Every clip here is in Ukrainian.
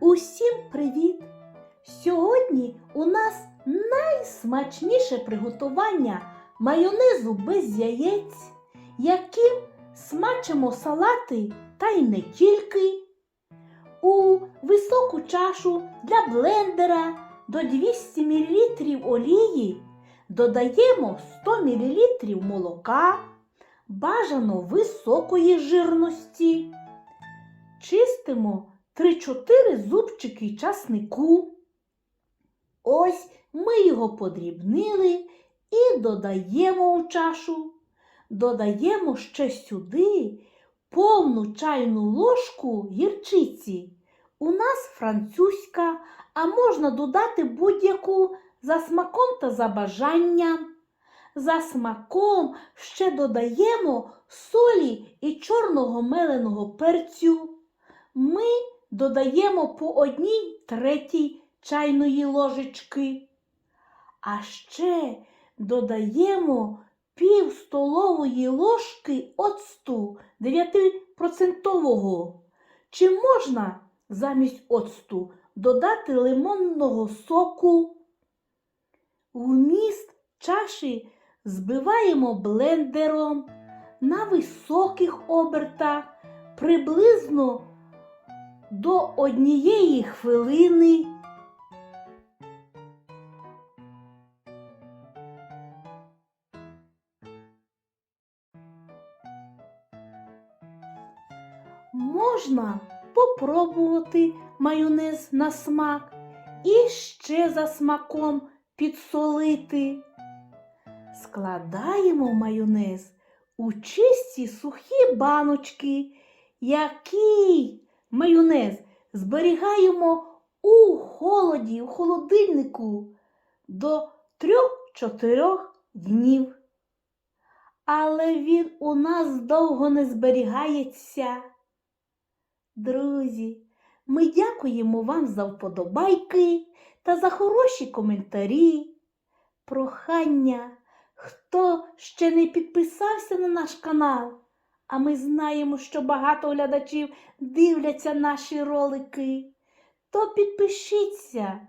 Усім привіт! Сьогодні у нас найсмачніше приготування майонезу без яєць, яким смачимо салати та й не тільки. У високу чашу для блендера до 200 мл олії додаємо 100 мл молока, бажано високої жирності. Чистимо 3-4 зубчики часнику. Ось ми його подрібнили і додаємо у чашу. Додаємо ще сюди повну чайну ложку гірчиці. У нас французька, а можна додати будь-яку за смаком та за бажанням. За смаком ще додаємо солі і чорного меленого перцю. Ми додаємо по одній третій чайної ложечки. А ще додаємо пів столової ложки оцту 9%. Чи можна замість оцту додати лимонного соку? Вміст чаші збиваємо блендером на високих обертах приблизно до однієї хвилини. Можна попробувати майонез на смак і ще за смаком підсолити. Складаємо майонез у чисті сухі баночки, який майонез зберігаємо у холоді, у холодильнику до 3-4 днів. Але він у нас довго не зберігається. Друзі, ми дякуємо вам за вподобайки та за хороші коментарі. Прохання, хто ще не підписався на наш канал, а ми знаємо, що багато глядачів дивляться наші ролики, то підпишіться.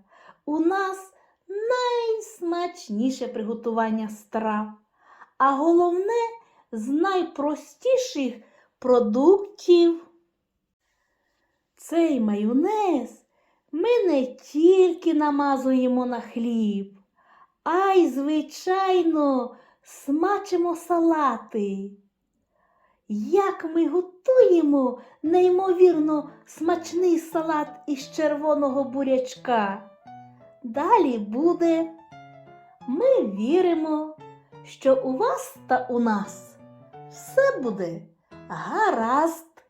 У нас найсмачніше приготування страв, а головне з найпростіших продуктів. Цей майонез ми не тільки намазуємо на хліб, а й, звичайно, смачимо салати. Як ми готуємо неймовірно смачний салат із червоного бурячка. Далі буде. Ми віримо, що у вас та у нас все буде гаразд,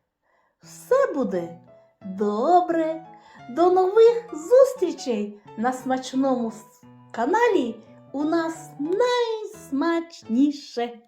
все буде добре. До нових зустрічей на смачному каналі у нас найсмачніше.